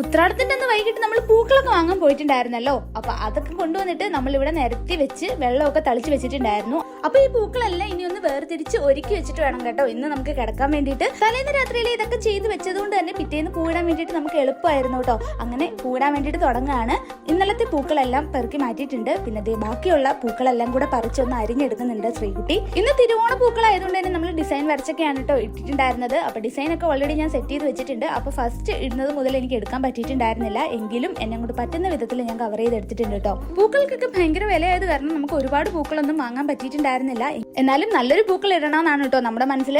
ഉത്രാടത്തിന്റെ അന്ന് വൈകിട്ട് നമ്മൾ പൂക്കളൊക്കെ വാങ്ങാൻ പോയിട്ടുണ്ടായിരുന്നല്ലോ. അപ്പൊ അതൊക്കെ കൊണ്ടുവന്നിട്ട് നമ്മൾ ഇവിടെ നിരത്തി വെച്ച് വെള്ളമൊക്കെ തളിച്ച് വെച്ചിട്ടുണ്ടായിരുന്നു. അപ്പൊ ഈ പൂക്കളെല്ലാം ഇനി ഒന്ന് വേർതിരിച്ച് ഒരുക്കി വെച്ചിട്ട് വേണം കേട്ടോ. ഇന്ന് നമുക്ക് കിടക്കാൻ വേണ്ടിയിട്ട്. തലേന്ന് രാത്രിയിൽ ഇതൊക്കെ ചെയ്ത് വെച്ചതുകൊണ്ട് തന്നെ പിറ്റേന്ന് കൂടാൻ വേണ്ടിയിട്ട് നമുക്ക് എളുപ്പമായിരുന്നു കേട്ടോ. അങ്ങനെ കൂടാൻ വേണ്ടിയിട്ട് തുടങ്ങുകയാണ് ഇന്നലത്തെ പൂക്കളെല്ലാം പെറുക്കി മാറ്റിയിട്ടുണ്ട്. പിന്നെ ദേ ബാക്കിയുള്ള പൂക്കളെല്ലാം കൂടെ പറിച്ചൊന്ന് അരിഞ്ഞെടുക്കുന്നുണ്ട് ശ്രീകുട്ടി. ഇന്ന് തിരുവോണ പൂക്കളായതുകൊണ്ട് തന്നെ നമ്മൾ ഡിസൈൻ വരച്ചൊക്കെയാണ് കേട്ടോ ഇട്ടിട്ടുണ്ടായിരുന്നത്. അപ്പൊ ഡിസൈൻ ഒക്കെ ഓൾറെഡി ഞാൻ സെറ്റ് ചെയ്ത് വെച്ചിട്ടുണ്ട്. അപ്പൊ ഫസ്റ്റ് ഇടുന്നത് മുതൽ എനിക്ക് എടുക്കാൻ പറ്റിയിട്ടുണ്ടായിരുന്നില്ല. എങ്കിലും എന്നെ കൊണ്ട് പറ്റുന്ന വിധത്തിൽ ഞാൻ കവർ ചെയ്തെടുത്തിട്ടുണ്ട് കേട്ടോ. പൂക്കൾക്കൊക്കെ ഭയങ്കര വിലയായത് കാരണം നമുക്ക് ഒരുപാട് പൂക്കളൊന്നും വാങ്ങാൻ പറ്റിയിട്ടുണ്ടായിരുന്നില്ല. എന്നാലും നല്ലൊരു പൂക്കൾ ഇടണമെന്നാണ് കേട്ടോ നമ്മുടെ മനസ്സിൽ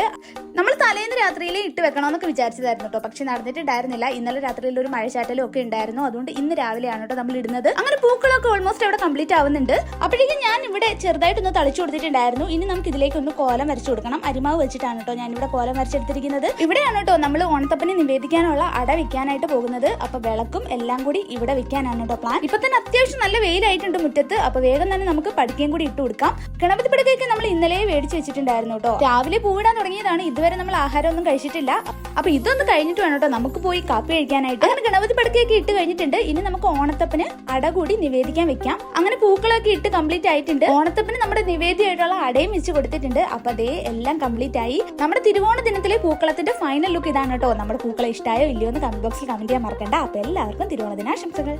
നമ്മൾ തലേന്ന് രാത്രിയിൽ ഇട്ട് വെക്കണമെന്നൊക്കെ വിചാരിച്ചതായിരുന്നു കേട്ടോ. പക്ഷെ നടന്നിട്ടുണ്ടായിരുന്നില്ല. ഇന്നലെ രാത്രിയിൽ ഒരു മഴച്ചാറ്റലും ഒക്കെ ഉണ്ടായിരുന്നു. അതുകൊണ്ട് ഇന്ന് രാവിലെയാണ് കേട്ടോ നമ്മൾ ഇടുന്നത്. അങ്ങനെ പൂക്കളൊക്കെ ഓൾമോസ്റ്റ് അവിടെ കംപ്ലീറ്റ് ആവുന്നുണ്ട്. അപ്പോഴേക്കും ഞാൻ ഇവിടെ ചെറുതായിട്ടൊന്ന് തളിച്ചു കൊടുത്തിട്ടുണ്ടായിരുന്നു. ഇനി നമുക്ക് ഇതിലേക്ക് ഒന്ന് കോലം വരച്ചു കൊടുക്കണം. അരിമാവ് വെച്ചിട്ടാണ് കേട്ടോ ഞാൻ ഇവിടെ കോലം വരച്ചെടുത്തിരിക്കുന്നത്. ഇവിടെയാണ് കേട്ടോ നമ്മൾ ഓണത്തപ്പനെ നിവേദിക്കാനുള്ള അട വിൽക്കാനായിട്ട് പോകുന്നത്. അപ്പൊ വിളക്കും എല്ലാം കൂടി ഇവിടെ വെക്കാനാണ് കേട്ടോ പ്ലാൻ ഇപ്പൊ തന്നെ അത്യാവശ്യം നല്ല വെയിലായിട്ടുണ്ട് മുറ്റത്ത്. അപ്പൊ വേഗം തന്നെ നമുക്ക് പഠിക്കുകയും കൂടി ഇട്ട് കൊടുക്കാം. ഗണപതി പടക്കൊക്കെ നമ്മൾ ഇന്നലെ മേടിച്ച് വെച്ചിട്ടുണ്ടായിരുന്നു കേട്ടോ രാവിലെ പൂവിടാൻ തുടങ്ങിയതാണ്. ഇതുവരെ നമ്മൾ ആഹാരം ഒന്നും കഴിച്ചിട്ടില്ല. അപ്പൊ ഇതൊന്ന് കഴിഞ്ഞിട്ട് വേണം കേട്ടോ നമുക്ക് പോയി കാപ്പി കഴിക്കാനായിട്ട്. അങ്ങനെ ഗണപതി പടക്കയൊക്കെ ഇട്ട് കഴിഞ്ഞിട്ടുണ്ട്. ഇനി നമുക്ക് ഓണത്തപ്പന് അട കൂടി നിവേദിക്കാൻ വെക്കാം. അങ്ങനെ പൂക്കളൊക്കെ ഇട്ട് കംപ്ലീറ്റ് ആയിട്ടുണ്ട്. ഓണത്തപ്പന് നമ്മുടെ നിവേദ്യമായിട്ടുള്ള അടയും വെച്ച് കൊടുത്തിട്ടുണ്ട്. അപ്പൊ അതേ എല്ലാം കംപ്ലീറ്റ് ആയി. നമ്മുടെ തിരുവോണ ദിനത്തിലെ പൂക്കളത്തിന്റെ ഫൈനൽ ലുക്ക് ഇതാണ് കേട്ടോ നമ്മുടെ പൂക്കളെ ഇഷ്ടമായോ ഇല്ലയോ എന്ന് കമന്റ് ബോക്സിൽ കമന്റ് ചെയ്യാൻ മറക്കണ്ട. അപ്പൊ എല്ലാവർക്കും തിരുവോണ ദിനാശംസകൾ.